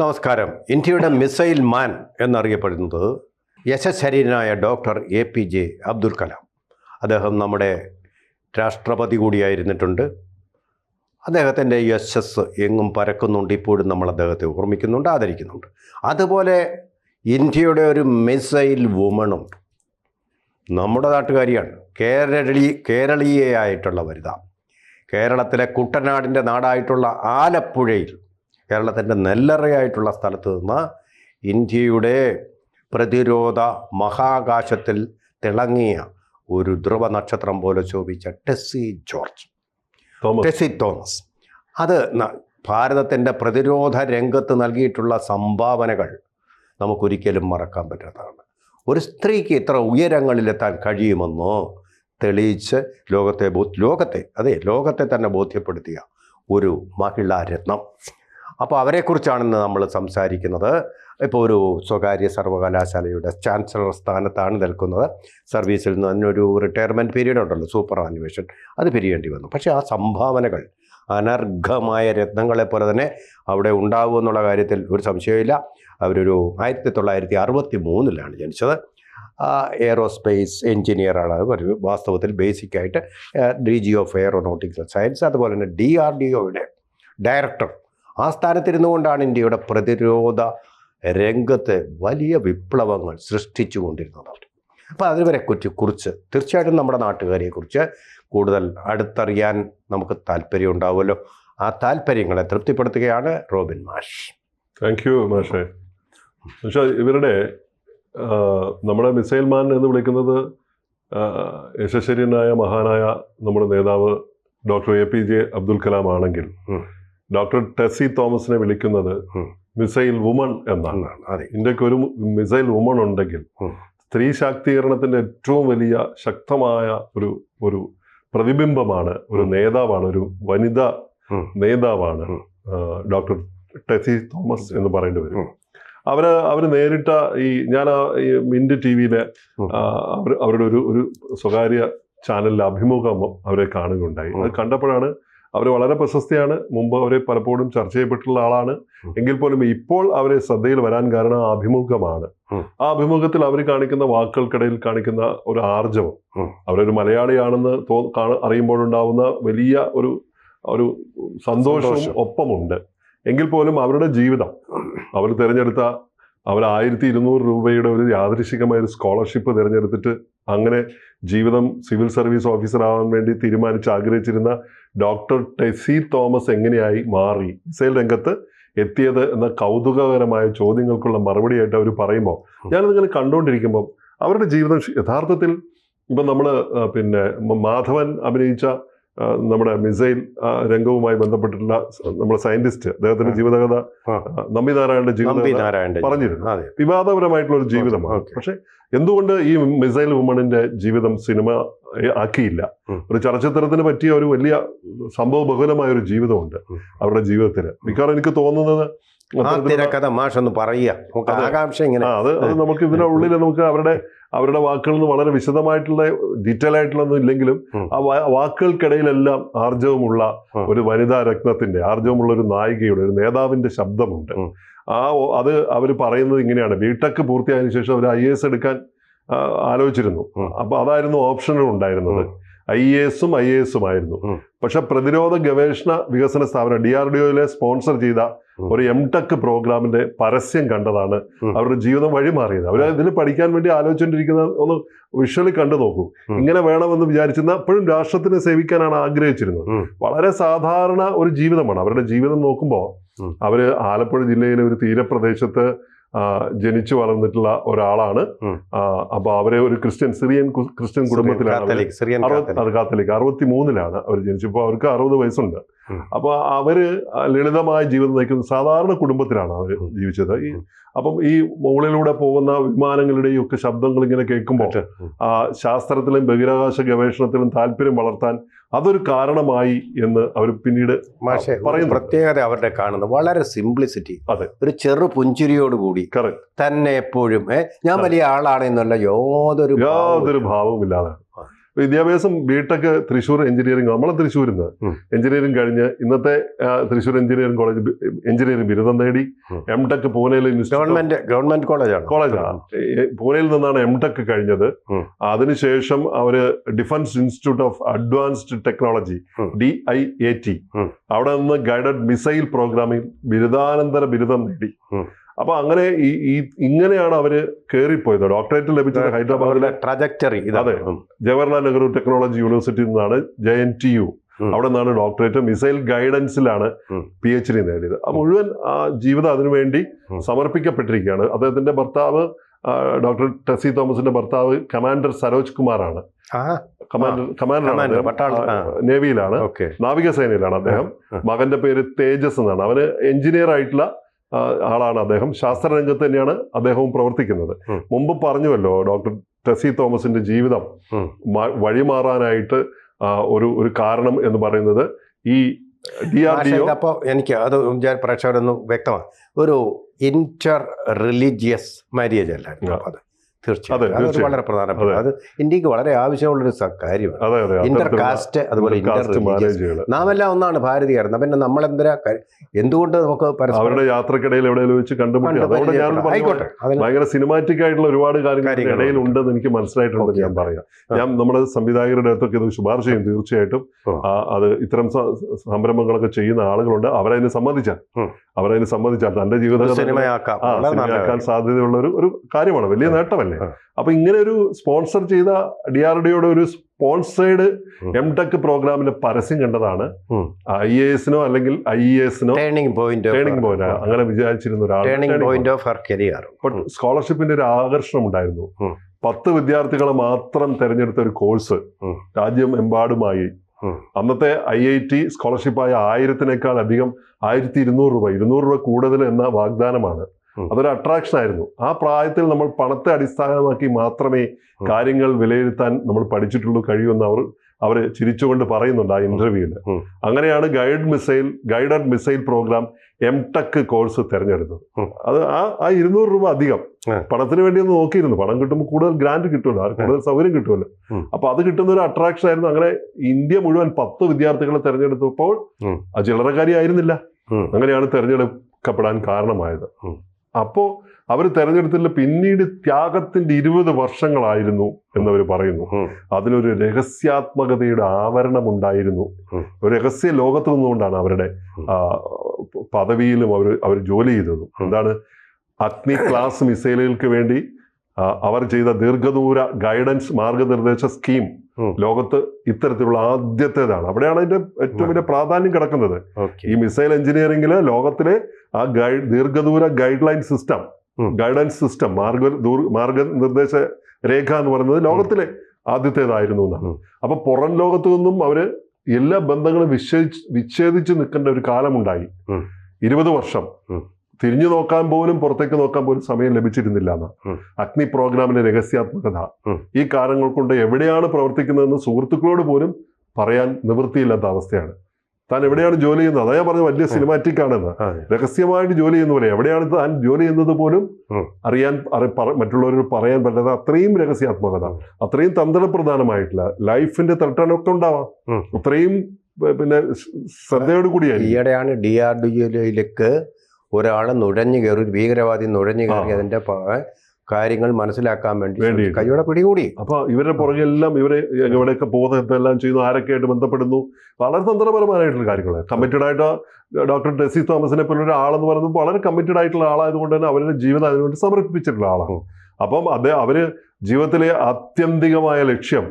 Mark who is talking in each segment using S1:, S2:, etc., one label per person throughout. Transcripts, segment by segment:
S1: നമസ്കാരം. ഇന്ത്യയുടെ missile man എന്നറിയപ്പെടുന്നത് യശശരീരനായ doctor A P J Abdul Kalam. അദ്ദേഹം നമ്മുടെ രാഷ്ട്രപതി കൂടിയായിരുന്നിട്ടുണ്ട്. അദ്ദേഹത്തിന്റെ യശസ് എങ്ങും പരക്കുന്നുണ്ട് ഇപ്പോഴും നമ്മൾ അദ്ദേഹത്തെ ഓർമ്മിക്കുന്നുണ്ട് ആദരിക്കുന്നുണ്ട്. അതുപോലെ ഇന്ത്യയുടെ ഒരു മിസൈൽ വുമണുണ്ട് നമ്മുടെ നാട്ടുകാരിയാണ്. കേരളീ കേരളീയയായിട്ടുള്ള വനിത കേരളത്തിലെ കുട്ടനാടിന്റെ നാടായിട്ടുള്ള ആലപ്പുഴയിൽ കേരളത്തിന്റെ നെല്ലറയായിട്ടുള്ള സ്ഥലത്ത് നിന്ന് ഇന്ത്യയുടെ പ്രതിരോധ മഹാകാശത്തിൽ തിളങ്ങിയ ഒരു ധ്രുവ നക്ഷത്രം പോലെ ശോഭിച്ച ടെസ്സി ജോർജ്. ടെസ്സി തോമസ്. അത് ഭാരതത്തിന്റെ പ്രതിരോധ രംഗത്ത് നൽകിയിട്ടുള്ള സംഭാവനകൾ നമുക്കൊരിക്കലും മറക്കാൻ പറ്റാത്തതാണ്. ഒരു സ്ത്രീക്ക് ഇത്ര ഉയരങ്ങളിലെത്താൻ കഴിയുമെന്നോ തെളിയിച്ച് ലോകത്തെ ബോ ലോകത്തെ അതെ ലോകത്തെ തന്നെ ബോധ്യപ്പെടുത്തിയ ഒരു മഹിളാ രത്നം. അപ്പോൾ അവരെക്കുറിച്ചാണ് ഇന്ന് നമ്മൾ സംസാരിക്കുന്നത്. ഇപ്പോൾ ഒരു സ്വകാര്യ സർവകലാശാലയുടെ ചാൻസലർ സ്ഥാനത്താണ് നിൽക്കുന്നത്. സർവീസിൽ നിന്ന് തന്നെ ഒരു റിട്ടയർമെന്റ് പീരീഡ് ഉണ്ടല്ലോ സൂപ്പർ ആനിമേഷൻ അത് പിരിയേണ്ടി വന്നു. പക്ഷേ ആ സംഭാവനകൾ അനർഘമായ രത്നങ്ങളെ പോലെ തന്നെ അവിടെ ഉണ്ടാകുമെന്നുള്ള കാര്യത്തിൽ ഒരു സംശയമില്ല അവരൊരു ആയിരത്തി തൊള്ളായിരത്തി അറുപത്തി മൂന്നിലാണ് ജനിച്ചത് എയറോസ്പേസ് എഞ്ചിനീയറാണ് ഒരു വാസ്തവത്തിൽ ബേസിക്കായിട്ട് D G of aeronautical science അതുപോലെ തന്നെ ഡി ആർ ഡി ഒയുടെ ഡയറക്ടർ ആ സ്ഥാനത്തിരുന്നു കൊണ്ടാണ് ഇന്ത്യയുടെ പ്രതിരോധ രംഗത്ത് വലിയ വിപ്ലവങ്ങൾ സൃഷ്ടിച്ചു കൊണ്ടിരുന്നത് അവർ അപ്പോൾ അതിവരെ കുറിച്ച് കുറിച്ച് തീർച്ചയായിട്ടും നമ്മുടെ നാട്ടുകാരെക്കുറിച്ച് കൂടുതൽ അടുത്തറിയാൻ നമുക്ക് താല്പര്യം ഉണ്ടാവുമല്ലോ ആ താല്പര്യങ്ങളെ തൃപ്തിപ്പെടുത്തുകയാണ് റോബിൻ മാഷ്.
S2: താങ്ക് യു മാഷേ. പക്ഷേ ഇവരുടെ നമ്മുടെ മിസൈൽ മാൻ എന്ന് വിളിക്കുന്നത് യശസ്വര്യനായ മഹാനായ നമ്മുടെ നേതാവ് doctor A P J Abdul Kalam ആണെങ്കിൽ. ഡോക്ടർ ടെസി തോമസിനെ വിളിക്കുന്നത് മിസൈൽ വുമൺ എന്നാണ്. ഇന്ത്യയ്ക്ക് ഒരു മിസൈൽ വുമൺ ഉണ്ടെങ്കിൽ സ്ത്രീ ശാക്തീകരണത്തിന്റെ ഏറ്റവും വലിയ ശക്തമായ ഒരു ഒരു പ്രതിബിംബമാണ് ഒരു നേതാവാണ് ഒരു വനിത നേതാവാണ് ഡോക്ടർ ടെസി തോമസ് എന്ന് പറയേണ്ടി വരും. അവർ അവർ നേരിട്ട ഈ ഞാൻ ഈ മിന്റ് ടി വിയിലെ അവർ അവരുടെ ഒരു ഒരു സ്വകാര്യ ചാനലിലെ അഭിമുഖം അവരെ കാണുകയുണ്ടായി. അത് കണ്ടപ്പോഴാണ് അവർ വളരെ പ്രശസ്തിയാണ്. മുമ്പ് അവരെ പലപ്പോഴും ചർച്ച ചെയ്യപ്പെട്ടുള്ള ആളാണ്. എങ്കിൽ പോലും ഇപ്പോൾ അവരെ ശ്രദ്ധയിൽ വരാൻ കാരണം ആ അഭിമുഖമാണ് ആ അഭിമുഖത്തിൽ അവർ കാണിക്കുന്ന വാക്കുകൾക്കിടയിൽ കാണിക്കുന്ന ഒരു ആർജവം. അവരൊരു മലയാളിയാണെന്ന് തോ അറിയുമ്പോഴുണ്ടാവുന്ന വലിയ ഒരു ഒരു സന്തോഷവും
S1: സന്തോഷം.
S2: ഒപ്പമുണ്ട്. എങ്കിൽ പോലും അവരുടെ ജീവിതം അവർ തിരഞ്ഞെടുത്ത അവർ ആയിരത്തി ഇരുന്നൂറ് രൂപയുടെ ഒരു യാദൃശികമായ ഒരു സ്കോളർഷിപ്പ് തിരഞ്ഞെടുത്തിട്ട് അങ്ങനെ ജീവിതം സിവിൽ സർവീസ് ഓഫീസർ ആവാൻ വേണ്ടി തീരുമാനിച്ച് ആഗ്രഹിച്ചിരുന്ന ഡോക്ടർ ടെസി തോമസ് എങ്ങനെയായി മാറി? മിസൈൽ രംഗത്ത് എത്തിയത് എന്ന കൗതുകകരമായ ചോദ്യങ്ങൾക്കുള്ള മറുപടിയായിട്ട് അവർ പറയുമ്പോൾ ഞാനതിങ്ങനെ കണ്ടുകൊണ്ടിരിക്കുമ്പോൾ അവരുടെ ജീവിതം യഥാർത്ഥത്തിൽ ഇപ്പം നമ്മൾ പിന്നെ മാധവൻ അഭിനയിച്ച നമ്മുടെ മിസൈൽ രംഗവുമായി ബന്ധപ്പെട്ടിട്ടുള്ള നമ്മുടെ സയന്റിസ്റ്റ് അദ്ദേഹത്തിന്റെ. ജീവിതകഥ നമ്പി നാരായണന്റെ
S1: ജീവിതം.
S2: പറഞ്ഞിരുന്നു. വിവാദപരമായിട്ടുള്ള ഒരു ജീവിതമാണ്. പക്ഷെ എന്തുകൊണ്ട് ഈ മിസൈൽ വുമണിന്റെ ജീവിതം സിനിമ ആക്കിയില്ല? ഒരു ചലച്ചിത്രത്തിന് പറ്റിയ ഒരു വലിയ സംഭവ ബഹുലമായ ഒരു ജീവിതമുണ്ട് അവരുടെ ജീവിതത്തിൽ മിക്കവാറും എനിക്ക് തോന്നുന്നത്
S1: ആ തിരക്കഥ മാഷ് ഒന്ന് പറയുക. നമുക്ക് ആകാംക്ഷ ഇങ്ങനെ
S2: അത് അത് നമുക്ക് ഇതിന്റെ ഉള്ളിൽ നമുക്ക് അവരുടെ അവരുടെ വാക്കുകളിൽ നിന്ന് വളരെ വിശദമായിട്ടുള്ള ഡീറ്റെയിൽ ആയിട്ടുള്ളൊന്നും ഇല്ലെങ്കിലും ആ വാക്കുകൾക്കിടയിലെല്ലാം ആർജവമുള്ള ഒരു വനിതാ രത്നത്തിന്റെ ആർജവമുള്ള ഒരു നായികയുടെ ഒരു നേതാവിന്റെ ശബ്ദമുണ്ട്. ആ അത് അവർ പറയുന്നത് ഇങ്ങനെയാണ്. ബിടെക് പൂർത്തിയായതിനു ശേഷം അവർ ഐ എസ് എടുക്കാൻ ആലോചിച്ചിരുന്നു. അപ്പൊ അതായിരുന്നു ഓപ്ഷനുകൾ ഉണ്ടായിരുന്നത്. ഐ എ എസും ഐ എ എസും ആയിരുന്നു പക്ഷെ പ്രതിരോധ ഗവേഷണ വികസന സ്ഥാപനം ഡി ആർ ഡി ഒയിലെ സ്പോൺസർ ചെയ്ത. ഒരു എം ടെക് പ്രോഗ്രാമിന്റെ പരസ്യം കണ്ടതാണ് അവരുടെ ജീവിതം വഴിമാറിയത് അവർ ഇതിൽ പഠിക്കാൻ വേണ്ടി ആലോചിച്ചുകൊണ്ടിരിക്കുന്ന ഒന്ന് വിഷ്വലി കണ്ടു നോക്കൂ. ഇങ്ങനെ വേണമെന്ന് വിചാരിച്ചിരുന്ന അപ്പോഴും രാഷ്ട്രത്തിനെ സേവിക്കാനാണ് ആഗ്രഹിച്ചിരുന്നത്. വളരെ സാധാരണ ഒരു ജീവിതമാണ്. അവരുടെ ജീവിതം നോക്കുമ്പോൾ. അവർ ആലപ്പുഴ ജില്ലയിലെ ഒരു തീരപ്രദേശത്ത് ജനിച്ചു വളർന്നിട്ടുള്ള ഒരാളാണ്. അപ്പൊ അവരെ ഒരു ക്രിസ്ത്യൻ സിറിയൻ ക്രിസ്ത്യൻ കുടുംബത്തിലാണ്
S1: കാത്തലിക്
S2: അറുപത്തി മൂന്നിലാണ് അവർ ജനിച്ചപ്പോൾ അവർക്ക് അറുപത് വയസ്സുണ്ട്.
S1: ഉം.
S2: അപ്പൊ അവർ ലളിതമായ ജീവിതം നയിക്കുന്ന സാധാരണ കുടുംബത്തിലാണ് അവർ. ജീവിച്ചത് ഈ. അപ്പം ഈ മുകളിലൂടെ പോകുന്ന വിമാനങ്ങളുടെയും ഒക്കെ ശബ്ദങ്ങൾ ഇങ്ങനെ കേൾക്കുമ്പോൾ ആ ശാസ്ത്രത്തിലും ബഹിരാകാശ ഗവേഷണത്തിലും താല്പര്യം വളർത്താൻ അതൊരു കാരണമായി എന്ന് അവർ പിന്നീട് പറയുന്നു.
S1: പ്രത്യേകത അവരുടെ കാണുന്നത് വളരെ സിംപ്ലിസിറ്റി
S2: അതെ.
S1: ഒരു ചെറു പുഞ്ചിരിയോടുകൂടി. തന്നെ എപ്പോഴും ഞാൻ. വലിയ ആളാണെന്നുള്ള യാതൊരു
S2: യാതൊരു ഭാവവും ഇല്ലാതെ വിദ്യാഭ്യാസം ബിടെക് തൃശ്ശൂർ എഞ്ചിനീയറിംഗ്. നമ്മളെ തൃശ്ശൂരിൽ നിന്ന് എഞ്ചിനീയറിംഗ് കഴിഞ്ഞ് ഇന്നത്തെ തൃശ്ശൂർ എഞ്ചിനീയറിംഗ് കോളേജ് എഞ്ചിനീയറിംഗ് ബിരുദം നേടി. എം ടെക് പൂനെയിലെ
S1: ഗവൺമെന്റ് ഗവൺമെന്റ് കോളേജാണ്.
S2: കോളേജാണ് പൂനെയിൽ നിന്നാണ് എം ടെക് കഴിഞ്ഞത് അതിനുശേഷം അവർ defence institute of advanced technology. D I A T അവിടെ നിന്ന് ഗൈഡഡ് മിസൈൽ പ്രോഗ്രാമിൽ ബിരുദാനന്തര ബിരുദം നേടി. അപ്പൊ അങ്ങനെ ഈ ഈ ഇങ്ങനെയാണ് അവർ കയറിപ്പോയത് ഡോക്ടറേറ്റ് ലഭിച്ചത് ഹൈദരാബാദിലെ
S1: ട്രജക്ടറി
S2: അതെ. ജവഹർലാൽ നെഹ്റു ടെക്നോളജി യൂണിവേഴ്സിറ്റിയിൽ നിന്നാണ് ജെ എൻ ടി യു. അവിടെ നിന്നാണ് ഡോക്ടറേറ്റ് മിസൈൽ ഗൈഡൻസിലാണ്. പി എച്ച് ഡി നേടിയത്. ആ മുഴുവൻ ആ ജീവിതം അതിനുവേണ്ടി. സമർപ്പിക്കപ്പെട്ടിരിക്കുകയാണ്. അദ്ദേഹത്തിന്റെ ഭർത്താവ് ഡോക്ടർ ടെസി തോമസിന്റെ ഭർത്താവ് കമാൻഡർ സരോജ് കുമാറാണ്. കമാൻഡർ
S1: ആ.
S2: നേവിയിലാണ്. നാവികസേനയിലാണ് അദ്ദേഹം. മകന്റെ പേര് തേജസ് എന്നാണ്. അവന് എഞ്ചിനീയർ ആയിട്ടുള്ള ആളാണ് അദ്ദേഹം. ശാസ്ത്രരംഗത്ത് തന്നെയാണ് അദ്ദേഹവും പ്രവർത്തിക്കുന്നത്. മുമ്പ് പറഞ്ഞുവല്ലോ ഡോക്ടർ ടെസി തോമസിന്റെ ജീവിതം വഴിമാറാനായിട്ട് ഒരു ഒരു കാരണം എന്ന് പറയുന്നത് ഈ ഡി ആർ ഡി
S1: അപ്പോൾ എനിക്ക് അത് ഞാൻ പ്രേക്ഷകരൊന്ന് വ്യക്തമാണ് ഒരു ഇന്റർ റിലീജിയസ് മാരേജ് അല്ലായിരുന്നു. അത്. തീർച്ചയായും.
S2: അതെ,
S1: വളരെ പ്രധാനപ്പെട്ട അത്. ഇന്ത്യയ്ക്ക് വളരെ ആവശ്യമുള്ളൊരു കാര്യമാണ്. ഇന്റർ കാസ്റ്റ് അതുപോലെ ഇന്റർ നാം എല്ലാം ഒന്നാണ് ഭാരതീയർ. പിന്നെ നമ്മളെന്തിനാ ക- എന്തുകൊണ്ട് നമുക്ക്
S2: അവരുടെ യാത്രക്കിടയിൽ എവിടെയെങ്കിലും വെച്ച് കണ്ടുമുട്ടി. ഭയങ്കര സിനിമാറ്റിക് ആയിട്ടുള്ള ഒരുപാട് കാര്യങ്ങൾ. ഇടയിൽ ഉണ്ടെന്ന് എനിക്ക് മനസ്സിലായിട്ടുണ്ട് ഞാൻ പറയാം. ഞാൻ നമ്മുടെ സംവിധായകരുടെ അടുത്തൊക്കെ ഇത് ശുപാർശ ചെയ്യും തീർച്ചയായിട്ടും അത് ഇത്തരം സംരംഭങ്ങളൊക്കെ ചെയ്യുന്ന ആളുകളുണ്ട്. അവരതിന് സമ്മതിച്ചാൽ. അവരതിന് സമ്മതിച്ചാൽ തന്റെ ജീവിതം സിനിമയാക്കാൻ. സാധ്യതയുള്ള ഒരു കാര്യമാണ്. വലിയ നേട്ടമല്ലേ. അപ്പൊ ഇങ്ങനെ ഒരു സ്പോൺസർ ചെയ്ത ഡി ആർ ഡിയുടെ ഒരു സ്പോൺസേഡ്. എം ടെക് പ്രോഗ്രാമിന്റെ പരസ്യം കണ്ടതാണ്. ഐ എ എസിനോ അല്ലെങ്കിൽ ഐ ഇ എസിനോ
S1: ടേണിംഗ് പോയിന്റ്
S2: ട്രെയിനിങ് പോയിന്റ് അങ്ങനെ വിചാരിച്ചിരുന്ന ഒരാൾ
S1: പോയിന്റ് ഓഫ് കരിയർ
S2: സ്കോളർഷിപ്പിന്റെ ഒരു ആകർഷണം ഉണ്ടായിരുന്നു. പത്ത് വിദ്യാർത്ഥികളെ മാത്രം തെരഞ്ഞെടുത്ത ഒരു കോഴ്സ് രാജ്യം എമ്പാടുമായി. അന്നത്തെ ഐ ഐ ടി സ്കോളർഷിപ്പായ ആയിരത്തിനേക്കാൾ അധികം ആയിരത്തി ഇരുന്നൂറ് രൂപ ഇരുന്നൂറ് രൂപ കൂടുതൽ എന്ന വാഗ്ദാനമാണ്. അതൊരു അട്രാക്ഷൻ ആയിരുന്നു. ആ പ്രായത്തിൽ നമ്മൾ പണത്തെ അടിസ്ഥാനമാക്കി മാത്രമേ കാര്യങ്ങൾ വിലയിരുത്താൻ നമ്മൾ പഠിച്ചിട്ടുള്ളൂ കഴിയുമെന്ന് അവർ അവർ ചിരിച്ചുകൊണ്ട് പറയുന്നുണ്ട് ആ ഇന്റർവ്യൂവിൽ അങ്ങനെയാണ് guide missile guided missile program M tech course തിരഞ്ഞെടുത്തത്. അത് ആ ആ ഇരുന്നൂറ് രൂപ അധികം. പണത്തിന് വേണ്ടി ഒന്ന് നോക്കിയിരുന്നു. പണം കിട്ടുമ്പോൾ കൂടുതൽ ഗ്രാൻഡ് കിട്ടുമല്ലോ. കൂടുതൽ സൗകര്യം കിട്ടുമല്ലോ. അപ്പൊ അത് കിട്ടുന്ന ഒരു അട്രാക്ഷൻ ആയിരുന്നു. അങ്ങനെ ഇന്ത്യ മുഴുവൻ പത്ത് വിദ്യാർത്ഥികളെ തിരഞ്ഞെടുത്തപ്പോൾ. ആ ചില്ലറക്കാരി ആയിരുന്നില്ല. അങ്ങനെയാണ് തിരഞ്ഞെടുക്കപ്പെടാൻ കാരണമായത്.
S1: ഉം.
S2: അപ്പോ അവർ തെരഞ്ഞെടുത്തില്ല പിന്നീട് ത്യാഗത്തിന്റെ ഇരുപത് വർഷങ്ങളായിരുന്നു എന്നവർ പറയുന്നു. അതിലൊരു രഹസ്യാത്മകതയുടെ ആവരണം ഉണ്ടായിരുന്നു ഒരു രഹസ്യ ലോകത്ത് നിന്നുകൊണ്ടാണ് അവരുടെ പദവിയിലും അവർ അവർ ജോലി ചെയ്തത്. എന്താണ്? അഗ്നി ക്ലാസ് മിസൈലുകൾക്ക് വേണ്ടി അവർ ചെയ്ത ദീർഘദൂര ഗൈഡൻസ് മാർഗനിർദ്ദേശ സ്കീം. ലോകത്ത് ഇത്തരത്തിലുള്ള ആദ്യത്തേതാണ് അവിടെയാണ് അതിന്റെ ഏറ്റവും വലിയ പ്രാധാന്യം കിടക്കുന്നത് ഈ മിസൈൽ എഞ്ചിനീയറിംഗിൽ ലോകത്തിലെ ആ ഗൈഡ് ദീർഘദൂര guide line system guidance system മാർഗ മാർഗനിർദ്ദേശ രേഖ എന്ന് പറയുന്നത് ലോകത്തിലെ ആദ്യത്തേതായിരുന്നു എന്നാണ്. അപ്പൊ പുറം ലോകത്തു നിന്നും അവർ എല്ലാ ബന്ധങ്ങളും വിച്ഛേദിച്ച് വിച്ഛേദിച്ച് നിൽക്കേണ്ട ഒരു കാലമുണ്ടായി. ഇരുപത് വർഷം. തിരിഞ്ഞു നോക്കാൻ പോലും പുറത്തേക്ക് നോക്കാൻ പോലും സമയം ലഭിച്ചിരുന്നില്ല എന്ന് അഗ്നി പ്രോഗ്രാമിന്റെ രഹസ്യാത്മകത. ഈ കാരണങ്ങൾ കൊണ്ട് എവിടെയാണ് പ്രവർത്തിക്കുന്നതെന്ന് സുഹൃത്തുക്കളോട് പോലും പറയാൻ നിവൃത്തിയില്ലാത്ത അവസ്ഥയാണ്. താൻ എവിടെയാണ് ജോലി ചെയ്യുന്നത്? അതാ ഞാൻ പറഞ്ഞ വലിയ സിനിമാറ്റിക് ആണെന്ന് രഹസ്യമായിട്ട് ജോലി ചെയ്യുന്ന പോലെ എവിടെയാണ് താൻ ജോലി ചെയ്യുന്നത് പോലും അറിയാൻ മറ്റുള്ളവരോട് പറയാൻ പറ്റാത്ത അത്രയും രഹസ്യാത്മകത. അത്രയും തന്ത്രപ്രധാനമായിട്ടുള്ള ലൈഫിന്റെ തട്ടനൊക്കെ ഉണ്ടാവാം. അത്രയും പിന്നെ ശ്രദ്ധയോട് കൂടിയാണ്
S1: ഈയിടെയാണ് ഡി ആർ ഡി ഒയിലേക്ക് ഒരാൾ നുഴഞ്ഞു കയറി ഒരു ഭീകരവാദി നുഴഞ്ഞു കയറി അതിന്റെ കാര്യങ്ങൾ മനസ്സിലാക്കാൻ വേണ്ടി
S2: കയ്യോടെ
S1: കൈയോടെ പിടികൂടി.
S2: അപ്പൊ ഇവരുടെ പുറകെല്ലാം ഇവരെ എവിടെയൊക്കെ പോകുന്നത് എന്തെല്ലാം ചെയ്യുന്നു ആരൊക്കെയായിട്ട് ബന്ധപ്പെടുന്നു. വളരെ തന്ത്രപരമായിട്ടുള്ള കാര്യങ്ങൾ കമ്മിറ്റഡ് ആയിട്ട് ഡോക്ടർ ടെസി തോമസിനെ പോലെ ഒരു ആളെന്ന് പറയുന്നത് വളരെ കമ്മിറ്റഡ് ആയിട്ടുള്ള ആളായതുകൊണ്ട് തന്നെ അവരുടെ ജീവിതം അതിനുവേണ്ടി സമർപ്പിച്ചിട്ടുള്ള ആളാണ്. അപ്പം അത് അവർ ജീവിതത്തിലെ ആത്യന്തികമായ ലക്ഷ്യം.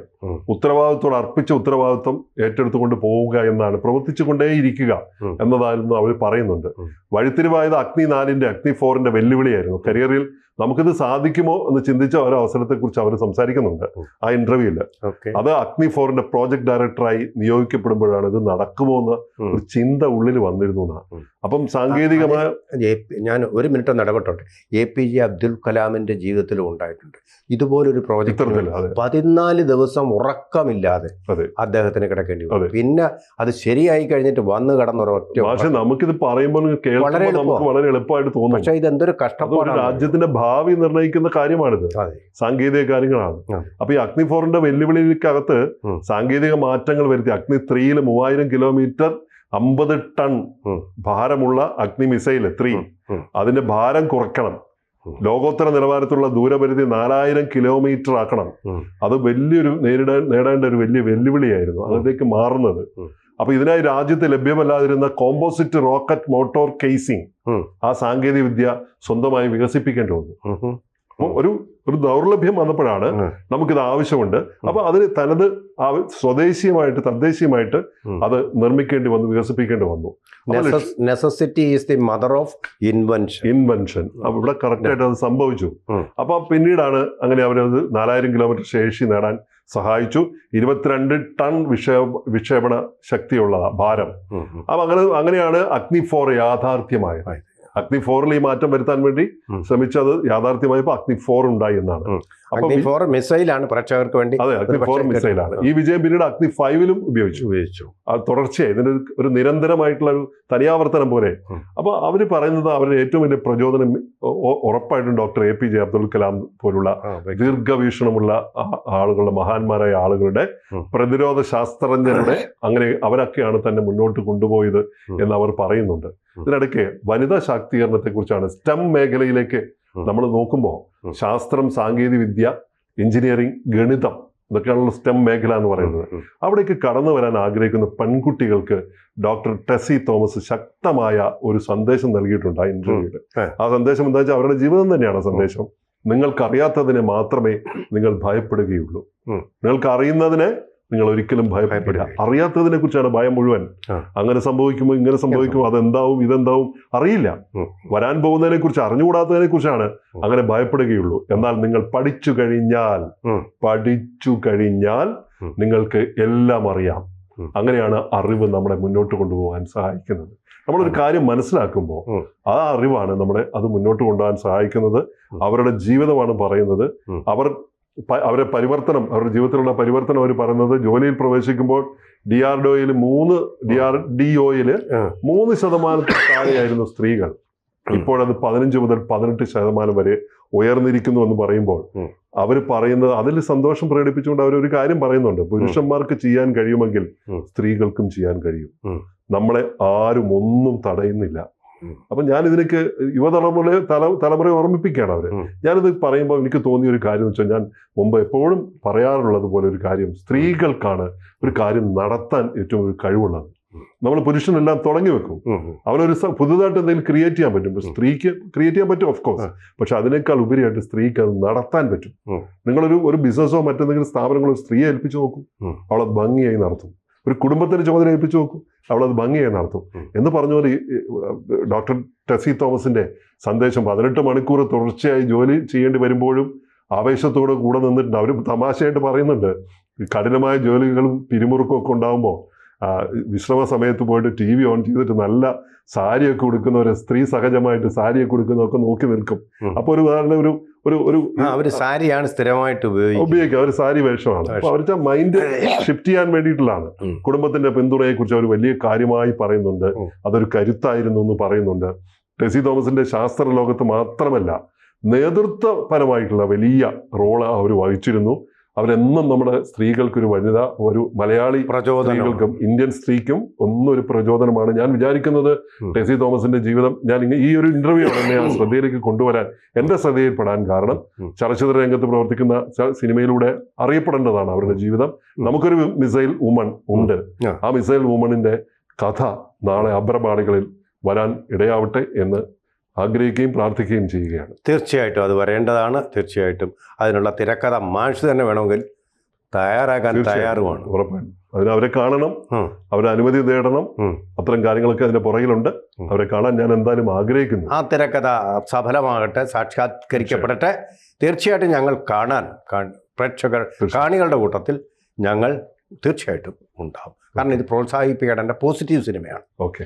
S2: ഉത്തരവാദിത്വം അർപ്പിച്ച ഉത്തരവാദിത്വം ഏറ്റെടുത്തുകൊണ്ട് പോവുക എന്നാണ് പ്രവർത്തിച്ചുകൊണ്ടേയിരിക്കുക
S1: ഇരിക്കുക
S2: എന്നതായിരുന്നു അവർ പറയുന്നുണ്ട്. വഴിത്തിരിവായത് അഗ്നി നാലിന്റെ അഗ്നി ഫോറിന്റെ വെല്ലുവിളിയായിരുന്നു. കരിയറിൽ നമുക്കിത് സാധിക്കുമോ എന്ന് ചിന്തിച്ച ഒരു അവസരത്തെക്കുറിച്ച് അവർ സംസാരിക്കുന്നുണ്ട് ആ ഇന്റർവ്യൂവിൽ അത് അഗ്നി ഫോറിന്റെ പ്രോജക്ട് ഡയറക്ടറായി നിയോഗിക്കപ്പെടുമ്പോഴാണ് ഇത് നടക്കുമോ എന്ന് ഒരു ചിന്ത ഉള്ളിൽ വന്നിരുന്നു എന്നാണ്. അപ്പം സാങ്കേതികമായ
S1: ഞാൻ ഒരു മിനിറ്റ് നടപെട്ടോട്ടെ എ പി ജെ അബ്ദുൽ കലാമിന്റെ ജീവിതത്തിലും ഉണ്ടായിട്ടുണ്ട്. ഇതുപോലെ ഇതുപോലൊരു പ്രോജക്റ്റ് പതിനാല് ദിവസം ഉറക്കമില്ലാതെ അദ്ദേഹത്തിന് കിടക്കേണ്ടി വന്നു. പിന്നെ അത് ശരിയായി കഴിഞ്ഞിട്ട് വന്ന് കിടന്നൊരൊറ്റ
S2: പക്ഷെ നമുക്കിത് പറയുമ്പോൾ
S1: വളരെ
S2: വളരെ എളുപ്പമായിട്ട് തോന്നും.
S1: പക്ഷെ
S2: ഇത് എന്തൊരു
S1: കഷ്ടപ്പാടാണ്
S2: രാജ്യത്തിന്റെ ഭാവി നിർണയിക്കുന്ന കാര്യമാണിത്. സാങ്കേതിക കാര്യങ്ങളാണ്. അപ്പൊ ഈ അഗ്നി ഫോറിന്റെ വെല്ലുവിളിക്കകത്ത് സാങ്കേതിക മാറ്റങ്ങൾ വരുത്തി. അഗ്നി ത്രീയിൽ മൂവായിരം കിലോമീറ്റർ അമ്പത് ടൺ ഭാരമുള്ള അഗ്നി മിസൈൽ ത്രീ. അതിന്റെ ഭാരം കുറയ്ക്കണം
S1: ഉം.
S2: ലോകോത്തര നിലവാരത്തിലുള്ള ദൂരപരിധി നാലായിരം കിലോമീറ്റർ ആക്കണം. അത് വലിയൊരു നേരിടാൻ നേടേണ്ട ഒരു വലിയ വെല്ലുവിളിയായിരുന്നു. അതിലേക്ക് മാറുന്നത്. അപ്പൊ ഇതിനായി രാജ്യത്ത് ലഭ്യമല്ലാതിരുന്ന കോമ്പോസിറ്റ് റോക്കറ്റ് മോട്ടോർ കേസിംഗ് ആ സാങ്കേതിക വിദ്യ സ്വന്തമായി വികസിപ്പിക്കേണ്ടി വന്നു. അപ്പോൾ ഒരു ഒരു ദൗർലഭ്യം വന്നപ്പോഴാണ്. നമുക്കിത് ആവശ്യമുണ്ട്. അപ്പൊ അതിന് തനത് സ്വദേശീയമായിട്ട് തദ്ദേശീയമായിട്ട് അത് നിർമ്മിക്കേണ്ടി വന്നു വികസിപ്പിക്കേണ്ടി വന്നു.
S1: Necessity is the mother of invention
S2: invention അപ്പൊ ഇവിടെ കറക്റ്റ് ആയിട്ട് അത് സംഭവിച്ചു.
S1: അപ്പോൾ
S2: അപ്പൊ പിന്നീടാണ് അങ്ങനെ അവരത് നാലായിരം കിലോമീറ്റർ ശേഷി നേടാൻ സഹായിച്ചു. ഇരുപത്തിരണ്ട് ടൺ വിക്ഷേപ വിക്ഷേപണ ശക്തിയുള്ള ഭാരം. അപ്പൊ അങ്ങനെ അങ്ങനെയാണ് അഗ്നി ഫോർ യാഥാർത്ഥ്യമായത്. അഗ്നി ഫോറിൽ ഈ മാറ്റം വരുത്താൻ വേണ്ടി. ശ്രമിച്ചത് യാഥാർത്ഥ്യമായപ്പോൾ അഗ്നി ഫോർ ഉണ്ടായി എന്നാണ്.
S1: അഗ്നി ഫോർ മിസൈലാണ് പ്രേക്ഷകർക്ക് വേണ്ടി
S2: അതെ അഗ്നി ഫോർ മിസൈലാണ് ഈ വിജയം പിന്നീട് അഗ്നി ഫൈവിലും ഉപയോഗിച്ചു.
S1: ഉപയോഗിച്ചു.
S2: അത് തുടർച്ചയായി ഇതിന്റെ ഒരു- നിരന്തരമായിട്ടുള്ള ഒരു തനിയാവർത്തനം പോലെ.
S1: അപ്പോൾ
S2: അപ്പൊ അവർ പറയുന്നത് അവരുടെ ഏറ്റവും വലിയ പ്രചോദനം ഉറപ്പായിട്ടും doctor A P J Abdul Kalam പോലുള്ള ദീർഘവീക്ഷണമുള്ള ആളുകളുടെ മഹാന്മാരായ ആളുകളുടെ പ്രതിരോധ ശാസ്ത്രജ്ഞരുടെ അങ്ങനെ അവരൊക്കെയാണ് തന്നെ മുന്നോട്ട് കൊണ്ടുപോയത് എന്ന് അവർ പറയുന്നുണ്ട്. ഇതിനിടയ്ക്ക് വനിതാ ശാക്തീകരണത്തെ കുറിച്ചാണ് സ്റ്റെം മേഖലയിലേക്ക് നമ്മൾ നോക്കുമ്പോൾ ശാസ്ത്രം സാങ്കേതിക വിദ്യ എഞ്ചിനീയറിംഗ് ഗണിതം ഇതൊക്കെയാണല്ലോ സ്റ്റെം മേഖല എന്ന് പറയുന്നത്. അവിടേക്ക് കടന്നു വരാൻ ആഗ്രഹിക്കുന്ന പെൺകുട്ടികൾക്ക് ഡോക്ടർ ടെസി തോമസ് ശക്തമായ ഒരു സന്ദേശം നൽകിയിട്ടുണ്ട് ആ ഇന്റർവ്യൂവിൽ ആ സന്ദേശം എന്താ വെച്ചാൽ അവരുടെ ജീവിതം തന്നെയാണ് സന്ദേശം. നിങ്ങൾക്കറിയാത്തതിനെ മാത്രമേ നിങ്ങൾ ഭയപ്പെടുകയുള്ളൂ. നിങ്ങൾക്ക് അറിയുന്നതിനെ നിങ്ങൾ ഒരിക്കലും ഭയപ്പെടില്ല. അറിയാത്തതിനെ കുറിച്ചാണ് ഭയം മുഴുവൻ. അങ്ങനെ സംഭവിക്കുമോ ഇങ്ങനെ സംഭവിക്കുമോ അതെന്താവും ഇതെന്താവും അറിയില്ല. വരാൻ പോകുന്നതിനെ കുറിച്ച് അറിഞ്ഞുകൂടാത്തതിനെ കുറിച്ചാണ് അങ്ങനെ ഭയപ്പെടുകയുള്ളൂ. എന്നാൽ നിങ്ങൾ പഠിച്ചു കഴിഞ്ഞാൽ പഠിച്ചു കഴിഞ്ഞാൽ നിങ്ങൾക്ക് എല്ലാം അറിയാം. അങ്ങനെയാണ് അറിവ് നമ്മളെ മുന്നോട്ട് കൊണ്ടുപോകാൻ സഹായിക്കുന്നത്. നമ്മളൊരു കാര്യം മനസ്സിലാക്കുമ്പോൾ ആ അറിവാണ് നമ്മളെ അത് മുന്നോട്ട് കൊണ്ടുപോകാൻ സഹായിക്കുന്നത്. അവരുടെ ജീവിതമാണ് പറയുന്നത്. അവർ അവരെ പരിവർത്തനം അവരുടെ ജീവിതത്തിലുള്ള പരിവർത്തനം അവർ പറയുന്നത് ജോലിയിൽ പ്രവേശിക്കുമ്പോൾ ഡി ആർ ഡി മൂന്ന് ഡി ആർ ഡി ഒയിൽ മൂന്ന് ശതമാനത്തിൽ താഴെയായിരുന്നു സ്ത്രീകൾ. ഇപ്പോഴത് പതിനഞ്ച് മുതൽ പതിനെട്ട് ശതമാനം വരെ ഉയർന്നിരിക്കുന്നു എന്ന് പറയുമ്പോൾ അവർ പറയുന്നത് അതിൽ സന്തോഷം പ്രകടിപ്പിച്ചുകൊണ്ട് അവർ ഒരു കാര്യം പറയുന്നുണ്ട്. പുരുഷന്മാർക്ക് ചെയ്യാൻ കഴിയുമെങ്കിൽ സ്ത്രീകൾക്കും ചെയ്യാൻ കഴിയും. നമ്മളെ ആരും ഒന്നും തടയുന്നില്ല. അപ്പൊ ഞാൻ ഇതിനൊക്കെ യുവതലമുറയെ തല തലമുറയെ ഓർമ്മിപ്പിക്കുകയാണ്
S1: അവർ.
S2: ഞാനിത് പറയുമ്പോൾ എനിക്ക് തോന്നിയ ഒരു കാര്യം വെച്ചാൽ ഞാൻ മുമ്പ് എപ്പോഴും പറയാറുള്ളത് പോലെ ഒരു കാര്യം സ്ത്രീകൾക്കാണ് ഒരു കാര്യം നടത്താൻ ഏറ്റവും ഒരു കഴിവുള്ളത്. നമ്മൾ പുരുഷനെല്ലാം തുടങ്ങി വെക്കും. അവനൊരു പുതുതായിട്ട് എന്തെങ്കിലും ക്രിയേറ്റ് ചെയ്യാൻ പറ്റും. സ്ത്രീക്ക് ക്രിയേറ്റ് ചെയ്യാൻ പറ്റും ഓഫ് കോഴ്സ്. പക്ഷെ അതിനേക്കാൾ ഉപരിയായിട്ട് സ്ത്രീക്ക് അത് നടത്താൻ പറ്റും. നിങ്ങളൊരു ഒരു ബിസിനസ്സോ മറ്റെന്തെങ്കിലും സ്ഥാപനങ്ങളോ സ്ത്രീയെ ഏൽപ്പിച്ചു നോക്കും.
S1: അവളെ
S2: അവളത് ഭംഗിയായി നടത്തും. ഒരു കുടുംബത്തിന് ചുമതല ഏൽപ്പിച്ചു നോക്കും. അവളത് ഭംഗിയായി നടത്തും. എന്ന് പറഞ്ഞ പോലെ ഡോക്ടർ ടെസി തോമസിന്റെ സന്ദേശം പതിനെട്ട് മണിക്കൂർ തുടർച്ചയായി ജോലി ചെയ്യേണ്ടി വരുമ്പോഴും ആവേശത്തോടെ കൂടെ നിന്നിട്ടുണ്ട്. അവർ തമാശയായിട്ട് പറയുന്നുണ്ട്. കഠിനമായ ജോലികളും പിരിമുറുക്കും ഒക്കെ ഉണ്ടാകുമ്പോൾ വിശ്രമ സമയത്ത് പോയിട്ട് ടി വി ഓൺ ചെയ്തിട്ട് നല്ല സാരിയൊക്കെ ഉടുക്കുന്നവരെ സ്ത്രീ സഹജമായിട്ട് സാരിയൊക്കെ കൊടുക്കുന്നതൊക്കെ നോക്കി നിൽക്കും. അപ്പോൾ ഒരു ഉദാഹരണം ഒരു ഒരു ഒരു
S1: അവർ സാരിയാണ് സ്ഥിരമായിട്ട് ഉപയോഗിക്കുക
S2: ഉപയോഗിക്കുക. അവർ സാരി വേഷമാണ്. അപ്പൊ അവരുടെ മൈൻഡ് ഷിഫ്റ്റ് ചെയ്യാൻ വേണ്ടിയിട്ടുള്ളതാണ്. കുടുംബത്തിന്റെ പിന്തുണയെ കുറിച്ച് അവർ വലിയ കാര്യമായി പറയുന്നുണ്ട്. അതൊരു കരുത്തായിരുന്നു എന്ന് പറയുന്നുണ്ട്. ടെസി തോമസിന്റെ ശാസ്ത്ര ലോകത്ത് മാത്രമല്ല നേതൃത്വപരമായിട്ടുള്ള വലിയ റോൾ അവർ വഹിച്ചിരുന്നു. അവരെന്നും നമ്മുടെ സ്ത്രീകൾക്കൊരു വനിത ഒരു മലയാളി
S1: പ്രചോദനങ്ങൾക്കും
S2: സ്ത്രീകൾക്കും ഇന്ത്യൻ സ്ത്രീക്കും ഒന്നും ഒരു പ്രചോദനമാണ്. ഞാൻ വിചാരിക്കുന്നത്. ടെസി തോമസിന്റെ ജീവിതം ഞാൻ ഇങ്ങനെ ഈ ഒരു ഇന്റർവ്യൂ എന്നെ ആ ശ്രദ്ധയിലേക്ക് കൊണ്ടുവരാൻ എന്റെ ശ്രദ്ധയിൽപ്പെടാൻ കാരണം. ചലച്ചിത്ര രംഗത്ത് പ്രവർത്തിക്കുന്ന സിനിമയിലൂടെ അറിയപ്പെടേണ്ടതാണ് അവരുടെ ജീവിതം. നമുക്കൊരു മിസൈൽ വുമൺ ഉണ്ട്.
S1: ആ.
S2: ആ മിസൈൽ വുമണിന്റെ കഥ നാളെ അബ്രപാളികളിൽ വരാൻ ഇടയാവട്ടെ എന്ന് ആഗ്രഹിക്കുകയും പ്രാർത്ഥിക്കുകയും ചെയ്യുകയാണ്.
S1: തീർച്ചയായിട്ടും അത് വരേണ്ടതാണ്. തീർച്ചയായിട്ടും അതിനുള്ള തിരക്കഥ മാഷ് തന്നെ വേണമെങ്കിൽ തയ്യാറാക്കാൻ. തയ്യാറുമാണ്.
S2: ഉറപ്പായും. അതിന് അവരെ കാണണം. അവരെ അനുമതി നേടണം. അത്തരം കാര്യങ്ങളൊക്കെ അതിന്റെ പുറകിലുണ്ട്. അവരെ കാണാൻ ഞാൻ എന്തായാലും ആഗ്രഹിക്കുന്നു.
S1: ആ തിരക്കഥ സഫലമാകട്ടെ സാക്ഷാത്കരിക്കപ്പെടട്ടെ. തീർച്ചയായിട്ടും. ഞങ്ങൾ കാണാൻ പ്രേക്ഷകർ കാണികളുടെ കൂട്ടത്തിൽ ഞങ്ങൾ തീർച്ചയായിട്ടും ഉണ്ടാവും. കാരണം ഇത് പ്രോത്സാഹിപ്പിക്കേണ്ട പോസിറ്റീവ് സിനിമയാണ്.
S2: ഓക്കെ.